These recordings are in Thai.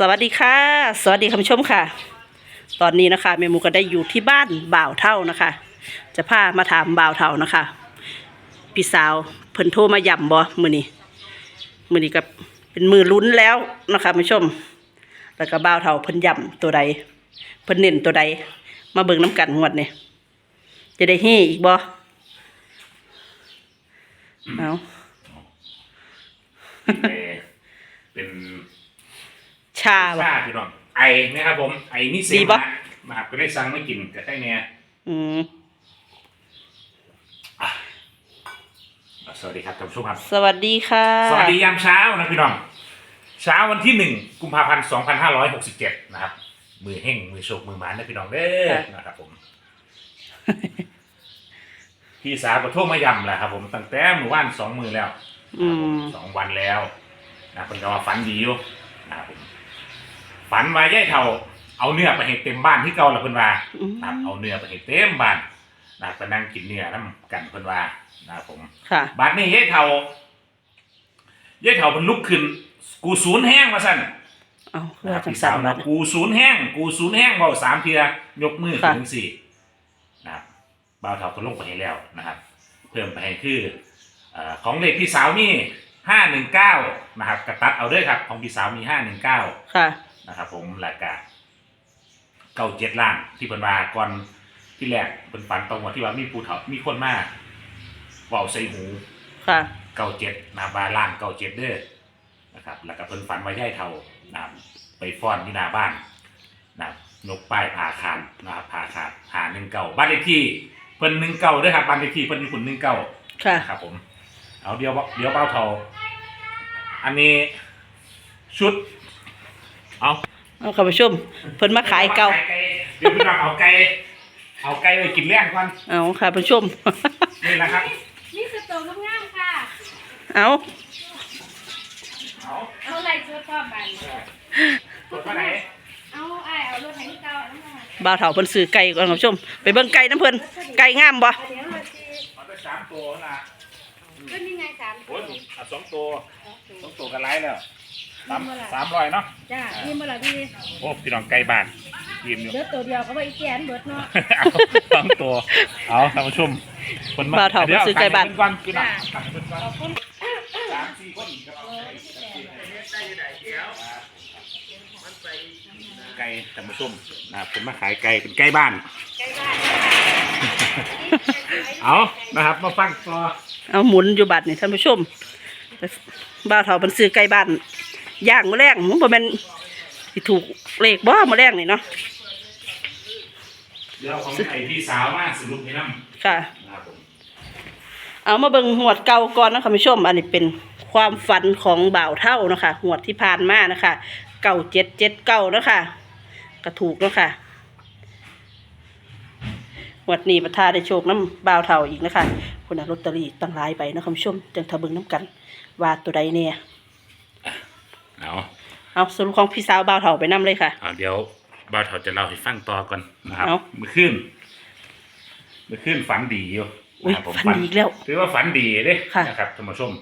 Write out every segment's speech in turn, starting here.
สวัสดีค่ะ สวัสดีคุณผู้ชมค่ะ ตอนนี้นะคะแม่หมูก็ได้อยู่ที่บ้านบ่าวเท่านะคะ จะพามาถามบ่าวเท่านะคะพี่สาวเพิ่นโทรมาย่ำบ่มือนี้มือนี้ก็เป็นมือลุ้นแล้วนะคะคุณผู้ชม แล้วก็บ่าวเท่าเพิ่นย่ำตัวใด เพิ่นเน้นตัวใด มาเบิ่งน้ำกันงวดเนี่ยจะได้เฮอีกบ่เอา ชาบ่ ชาพี่น้องไอนะครับผมไอนี่เสีดียปะนะครับก็ได้สั่งไม่กินแต่ใกล้เนี่ยอืมสวัสดีครับท่านผู้ชมครับ สวัสดีค่ะ สวัสดียามเช้านะพี่น้อง เช้าวันที่หนึ่งกุมภาพันธ์สองพันห้าร้อยหกสิบเจ็ดนะครับ มือเฮงมือโชคมือหมานนะพี่น้องเด้อนะครับผม พี่สาวก็โทรมาย้ำแหละครับผมตั้งแต่มือว่านสองมือแล้วอืม สองวันแล้วนะเพิ่นก็ว่าฝันดีอยู่นะครับผม ฝันว่าย่ายเท่า เอาเนื้อไปให้เต็มบ้านที่เก่าละเพิ่นว่าอืมนะครับเอาเนื้อไปให้เต็มบ้านนะครับไปนั่งกินเนื้อน้ำกันเพิ่นว่านะครับผม ค่ะ บัดนี้ย่ายเท่าย่ายเท่าเพิ่นลุกขึ้น กูศูนย์แห้งมาสั่นเอาเพื่นะอครับจังพี่สัสานวบันะดกูศูนย์แห้ง กูศูนย์แห้งเบาสามเทียยกมือขึ้นค่ะ ถึงสี่นะครับบ่าวเท่าก็ลงไปให้แล้วนะครับ เพิ่มไปให้คือเอ่อของเลขพี่สาวนี่ห้าหนึ่งเก้านะครับกระตัดเอาด้วยครับ ของพี่สาวมีห้าหนึ่งเก้า ค่ะ นะครับผมหลักกาเก้าเจ็ดล้านที่เพิ่นว่าก่อนที่แรกเพิ่นฝันตรงว่าที่ว่ามีผู้เฒ่ามีคนมาเว้าใส่หูค่ะ เก้าเจ็ดนะครับว่าล่างเก้าเจ็ดเด้อนะครับแล้วก็เพิ่นฝันว่าย่ายเฒ่านะครับไปฟ้อนที่หน้าบ้านนะครับยกป้ายผ่าคานนะครับผ่าขาดหาหนึ่งเก้าบ้านเลขที่เพิ่นหนึ่งเก้าด้วยครับบ้านเลขที่เพิ่นมีคนหนึ่งเก้าค่ะ ครับผม เอาเดี๋ยวเดี๋ยวเป้าเทาอันนี้ชุด เอาเอาคุณผู้ชมเพิ่นมาขายเก่าเดี๋ยวพี่น้องเอาไก่เอาไก่ไปกินแล้งก่อนเอาค่ะผู้ชมนี่แหละครับนี่คือตัวงามๆค่ะ เอาเอาเอาอะไรเสื้อผ้าบันกดมาไหนเอาไอายเอารถไถเก่าอันนั้นมาบ่าวเฒ่าเพิ่นซื้อไก่ก่อนคุณผู้ชม ไปเบิ่งไก่น้ำเพิ่นไก่งามบ่เดี๋ยวเราจีเอาไปสามตัวนะก็นี่ไงสามโอ้ยเอาสองตัวสองตัวกันไล่แล้ว สามสามร้อยเนาะจ้านี่เมื่อไหร่พี่โอ้พี่น้องไก่บ้านทีมอยู่เดี๋ยวตัวเดียวก็ว่าอีแกนเบิดเนาะเอาสองตัวเอาท่านผู้ชมคนบ่าวเฒ่าเพิ่นซื้อไก่บ้านเดี๋ยวเอตังค์ให้เพิ่นก่อนพี่น้องตังค์ให้เพิ่นก่อนขอบคุณสามสี่คนครับเอาไก่ท่านผู้ชมนะครับผมมาขายไก่เป็นไก่บ้านใกล้บ้านเอานะครับ มาฟังต่อ เอาหมุนอยู่บัดนี่ท่านผู้ชมบ่าวเฒ่าเพิ่นซื้อไก่บ้าน ย่างมื้อแรงมันบ่แม่นสิถูกเลขบ่มื้อแรงนี่เนาะเดี๋ยวของไก่พี่สาวมาสรุปให้น้ค่ะำนะครับผมเอามาเบิ่งหวดเก่าก่อนนะคะผู้ชมอันนี้เป็นความฝันของบ่าวเท่านะคะหวดที่ผ่านมานะคะเก่าเจ็ดเจ็ดเก้านะคะก็ถูกแล้วค่ะหวดนี้ประทาได้โชคน้ำบ่าวเท่าอีกนะคะคนเอาลอตเตอรี่ตั้งหลายใบนะคะผู้ชมจังทะเบิงน้ำกัน ว่าตัวใดเนี่ย เอาเอาสรุปของพี่สาวบ่าวเท่าไปนํเลยค่ะ เอาเดี๋ยวบ่าวเถาจะเล่าให้ฟังต่อก่อนนะครับเอา เมื่อคืนเมื่อคืนฝันดีอยู่อุ้ยนะครับผมฝันดีอีกแล้ว ถือว่าฝันดีเด้ค่ะ นะครับท่านผู้ชม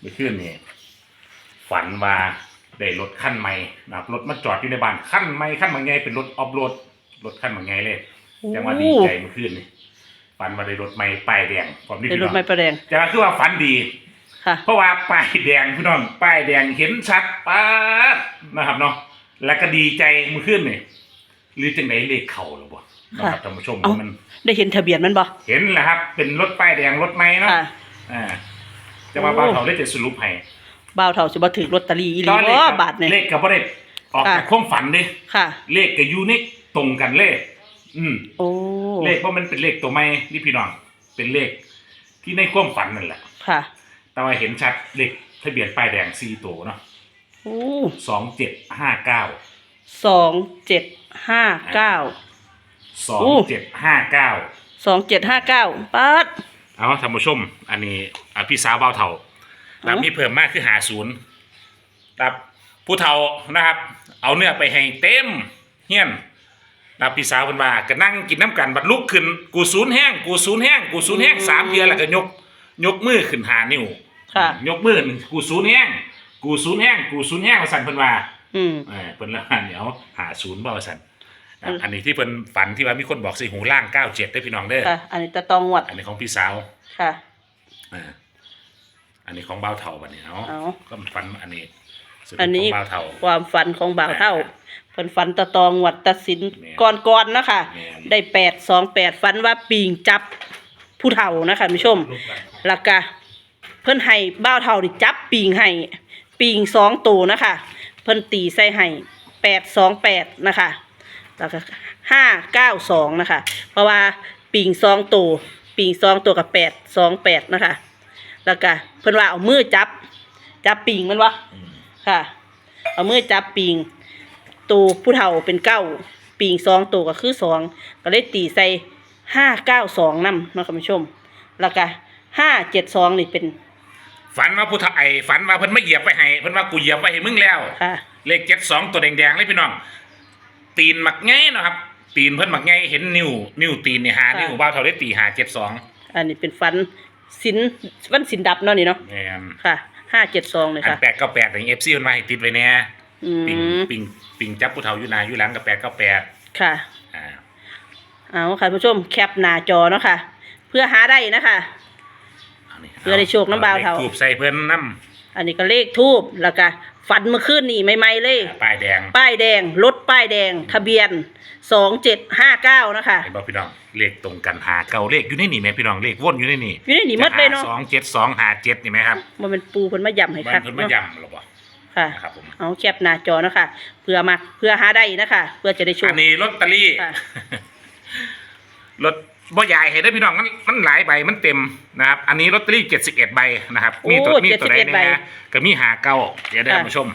เมื่อคืนนี่ฝันว่าได้รถขั้นใหม่นะครับรถมาจอดอยู่ในบ้านขั้นใหม่ขั้นบางไงเป็นรถออฟโรดรถขั้นบางไงเลย จังว่าดีใจเมื่อคืนนี่ฝันว่าได้รถใหม่ป้ายแดงผมนี่เป็นพี่รน้ถองไม้ประแดงจะคือว่าฝันดี ค่ะ เพราะว่าป้ายแดงพี่น้องป้ายแดงเห็นชัดป๊าดนะครับเนาะแล้วก็ดีใจเมื่อคืนนี่หรือจังไหนเลขเข่าหรือบ่นะครับท่านผู้ชมเอ้ามันได้เห็นทะเบียนมันบ่เห็นแหละครับ เป็นรถป้ายแดงรถใหม่เนาะค่ะ อ่าจะมาโอ้บ้านเขาได้จะสรุปให้บ่าวเท่าสิบ่ถือลอตเตอรี่อีหลีตอนเลขบ่กับบาทเนี่ยเลขกับบ่ได้ออกค่ะจากความฝันเด้ค่ะ เลขกับยูนี่ตรงกันเลยอืม โอ้ เลขเพราะมันเป็นเลขตัวใหม่นี่พี่น้องเป็นเลขที่ในความฝันนั่นแหละค่ะ แต่ว่าเห็นชัดเลขทะเบียนป้ายแดงสี่ตัวเนาะโอ้สองเจ็ดห้าเก้าสองเจ็ดห้าเก้าสองโอ้เจ็ดห้าเก้าสองเจ็ดห้าเก้าปัดเอาท่านผู้ชม อันนี้อะพี่สาวเบาเท่าแล้วเอ้ามีมีเพิ่มมากคือหาศูนย์ครับผู้เฒ่านะครับ เอาเนื้อไปให้เต็มเฮียนนะครับพี่สาวเพิ่นว่าก็นั่งกินน้ำกันบัดลุกขึ้น กูศูนย์แห้งกูศูนย์แห้งกูศูนย์แห้งสามเทียแล้วก็ยก ยกมือขึ้นหานิ้วค่ะ ยกมือหนึ่งกูศูนย์แห้งกูศูนย์แห้งกูศูนย์แห้งมาสั่นเพิ่นว่าอืม เออเพิ่นละหันเดี๋ยวหาศูนย์บ่ว่าซั่นนะอันนี้ที่เพิ่นฝันที่ว่ามีคนบอกสิหูล่างเก้าเจ็ดได้อพี่น้องเด้อค่ะ อันนี้ตะตองงวดอันนี้ของพี่สาวค่ะ อ่าอันนี้ของเบาเท่าบัดนี้เนาะเอา ก็ฝันอันนี้สรุปอันนี้ของเบาเท่า ความฝันของบ่าวเท่าเพิ่นฝันตะตองงวดตัดสินแม่น ก่อนๆนะคะ แม่น ได้แปดสองแปดฝันว่าปิงจับ ผู้เฒ่านะคะคุณผู้ชมรูปกันแล้วก็เพิ่นให้บ้าวเท่านี่จับปิงให้ปิงสองตัวนะคะ เพิ่นตีใส่ให้แปดสองแปดนะคะแล้วก็ห้าเก้าสองนะคะ เพราะว่าปิงสองตัวปิงสองตัวกับแปดสองแปดนะคะ แล้วก็เพิ่นว่าเอามือจับ จับปิงแมันวะอืมค่ะ เอามือจับปิงตัวผู้เฒ่าเป็นเก้าปิงสองตัวก็คือสองก็เลยตีใส่ ห้าเก้าสองนำเนาะคุณผู้ชม แล้วก็ห้าเจ็ดสองนี่เป็น ฝันว่าผู้เฒ่าไอ้ฝันว่าเพิ่นไม่เหยียบไปให้เพิ่นว่ากูเหยียบไปให้มึงแล้วค่ะ เลขเจ็ดสองตัวแดงๆเลยพี่น้อง ตีนหมักไงเนาะครับ ตีนเพิ่นหมักไงเห็นนิ้วนิ้วตีนเนี่ยหาค่ะ นิ้วเบาเท่าได้ตีหาเจ็ดสองอันนี้เป็นฟันสินวันสินดับเนาะนี่เนาะแม่นค่ะห้าเจ็ดสองเลยอันค่ะ แปดเก้าแปดอย่างเอฟซีมันมาให้ติดไว้เนี่ยอืปิงมปิงปิงจับผู้เฒ่าอยู่นาอยู่หลังกับแปดเก้าแปดค่ะอ่า เอาค่ะผู้ชมแคปหน้าจอเนาะค่ะ เพื่อหาได้นะคะานี่เพื่อได้โชคน้ำบ่าวเฒ่าทูบใส่เพิ่นน้อันนี้ก็เลขทูบแล้วก็ฟันเมื่อคืนนี่ใหม่ๆเลยำป้ายแดงป้ายแดงรถป้ายแดง ทะเบียนสองเจ็ดห้าเก้านะคะเห็นบ่พี่น้องเลขตรงกันหาเก่าเลขอยู่ในนี่แม่พี่น้องเลขวนอยู่ในนี่อยู่ในนี่หมดเลยเนาะ สองเจ็ดสองหาเจ็ดนี่ไหมครับมันเป็นปูเพิ่นมาย่ำให้มันคักเพิ่นมาเนาะย้ำหรอบ่ค่ะ นะครับผมเอาแคปหน้าจอเนาะคะเพื่อมาเพื่อหาได้นะคะ เพื่อจะได้โชอัคนนี้ลอตเตอรี่ค่ะ รถบ่ใหญ่ให้ได้พี่น้องมันมันหลายใบมันเต็มนะครับ อันนี้ลอตเตอรี่เจ็ดสิบเอ็ดใบนะครับ มีตัวโอ้มีตัวใด71ใบนะก็มีหาเก้าเดี๋ยวได้ค่ะท่านผู้ชม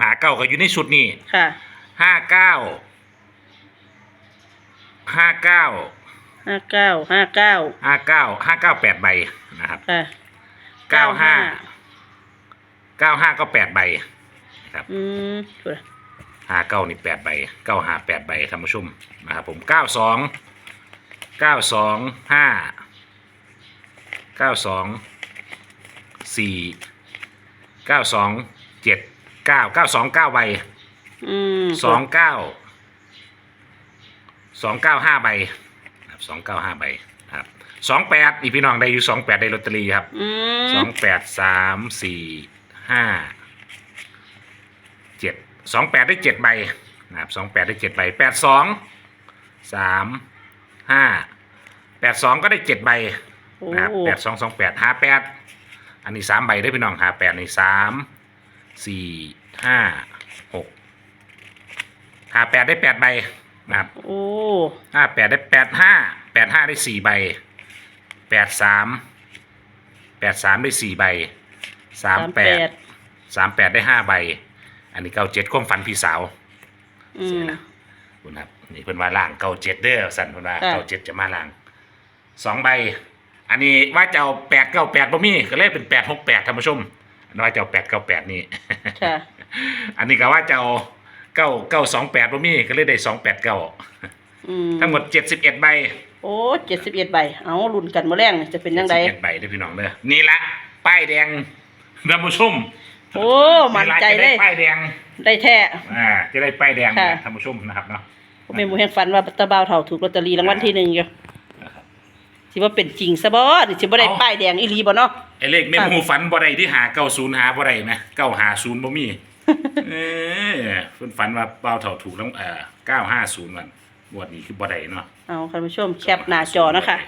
หาเก้าก็อยู่ในชุดนี้ค่ะ ห้าเก้าห้าเก้าห้าเก้าห้าเก้าห้าเก้าห้าเก้าแปดใบนะครับค่ะ เก้าห้าเก้าห้าก็แปดใบนะครับ อืมถูกละห้าเก้านี่แปดใบเก้าห้าแปดใบท่านผู้ชมนะครับผมเก้าสอง เก้าสองห้าเก้าสองสี่เก้าสองเจ็ดเก้าเก้าสองเก้าใบอืมสองเก้าสองเก้าห้าใบครับสองเก้าห้าใบครับสองแปดนี่พี่น้องได้อยู่สองแปดได้ลอตเตอรี่ครับอืสอมงแปดสามสี่ห้าเจ็ดสองแปดได้เจ็ดใบนะครับสองแปดได้เจ็ดใบแปดสองสาม ห้าแปดสองก็ได้เจ็ดใบโอ้นะครับแปดสองสองแปดห้าแปดอันนี้สามใบได้อพี่น้องห้าแปดนี่สามสี่ห้าหกห้าแปดได้แปดใบนะครับโอ้ห้าแปดได้แปดห้าแปดห้าได้สี่ใบแปดสามแปดสามได้สี่ใบสามแปดสามแปดได้ห้าใบ อันนี้เก้าเจ็ดความฝันพี่สาว อืเสีมยนะ คุณครับนี่เพิ่นว่าล่างเก้าเจ็ดเด้อสันเพิ่นว่าค่ะ เก้าเจ็ดจะมาล่างสองใบ อันนี้ว่าจะเอาแปดเก้าแปดบ่มีก็เลยเป็นแปดหกแปดท่านผู้ชมอันว่าจะเอาแปดเก้าแปดนี่ ค่ะ อันนี้ก็ว่าจะเอาเก้าเก้าสองแปดบ่มีก็เลยได้สองแปดเก้าอืมทั้งหมดเจ็ดสิบเอ็ดใบโอ้เจ็ดสิบเอ็ดใบ เอาลุ้นกันมาแรงจะเป็นยังไง71ใบเด้อพี่น้องเด้อนี่ละป้ายแดงท่านผู้ชมโอ้ มั่นใจจะเลได้ยป้ายแดง ได้แท้ อ่าจะได้ป้ายแดงค่ะนะท่านผู้ชมนะครับเนาะ เมหมูแห่งฝันว่าตะบ่าวเฒ่าถูกลอตเตอรี่รางวัลที่หนึ่งอยู่นะครับสิว่าเป็นจริงซะบ่หรือสิบ่ได้เอ้าป้ายแดงอีหลีบ่เนาะ ไอ้เลขเมมูฝันบ่ได้ที่หาเก้าศูนย์หาบ่ได้ไหมเก้าหาศูนย์บ่มีเออเพิ่นฝันว่าเป้าเท่าถูกแล้วเอ่อเก้าห้าศูนย์มันงวดนี้คือบ่ได้เนาะ เอาคุณผู้ชมแคปหน้าจอเนาะคะ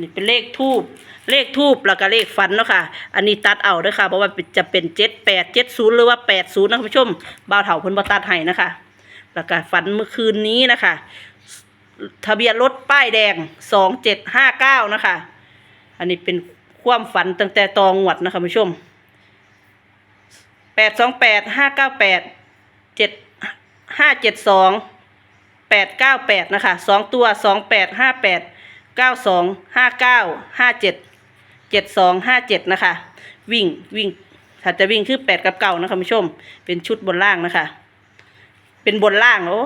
นี่เป็นเลขทูบเลขทูบแล้วก็เลขฟันเนาะค่ะ อันนี้ตัดเอาเด้อค่ะเพราะว่าจะเป็นเจ็ดแปดเจ็ดศูนย์หรือว่าแปดศูนย์นะคุณผู้ชมบ่าวเถาเพิ่นบ่ตัดให้นะคะ แล้วก็ฝันเมื่อคืนนี้นะคะ ทะเบียนรถป้ายแดงสองเจ็ดห้าเก้านะคะ อันนี้เป็นความฝันตั้งแต่ตองหวดนะคะคุณผู้ชมแปดสองแปดห้าเก้าแปดเจ็ดห้าเจ็ดสองแปดเก้าแปดนะคะสองตัวสองแปดห้าแปด เก้าสองห้าเก้าห้าเจ็ดเจ็ดสองห้าเจ็ดนะคะ วิ่งวิ่งถ้าจะวิ่งคือแปดกับเก้านะคะคุณผู้ชม เป็นชุดบนล่างนะคะ เป็นบนล่างโอ้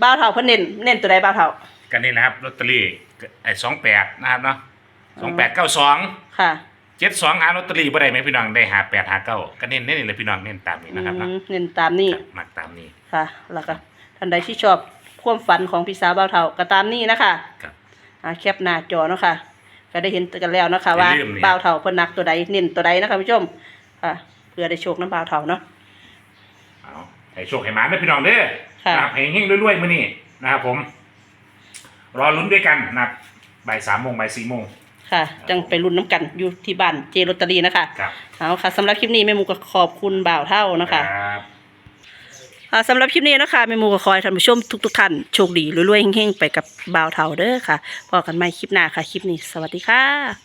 บ้าวเท่าเพิ่นเน้นเน้นตัวใดบ้าวเท่ากันนี่นะครับลอตเตอรี่ไอ้สองแปดนะครับเนาะสองแปดเก้าสองค่ะเจ็ดสองหาลอตเตอรี่บ่ได้ไหมพี่น้องได้หาแปดหาเก้าก็เน้นเน้นเลยพี่น้องเน้นตามนี้นะครับนะอืมเน้นตามนี่ครับมักตามนี้ค่ะแล้วก็ท่านใดที่ชอบ ความฝันของพี่สาวเบาเท่าก็ตามนี่นะคะครับ อ่าแคปหน้าจอเนาะค่ะ ก็ได้เห็นกันแล้วนะคะ ว่าอย่าลืมเนี่ยเบาเท่าเพิ่นนักตัวใดเน้นตัวใดนะคะผู้ชมค่ะเพื่อได้โชคน้ำเบาเท่าเนาะ เอาให้โชคให้หมาเด้อพี่น้องเด้อค่ะ นะครับให้เฮงๆรวยๆมื้อนี้นะครับผม รอลุ้นด้วยกันนะครับบ่ายสามโมงบ่ายสี่โมงค่ะ จังไปรุ่นน้ำกันอยู่ที่บ้านเจลอตเตอรี่นะคะ ครับเอาค่ะสำหรับคลิปนี้แม่หมูก็ขอบคุณบ่าวเท่านะคะครับค่ะ สำหรับคลิปนี้นะคะแม่มูก็คอยท่านผู้ชมทุกๆท่านโชคดีรวยๆเฮงๆ ไปกับบ่าวเท่าเด้อค่ะพอกันใหม่คลิปหน้าค่ะ คลิปนี้ สวัสดีค่ะ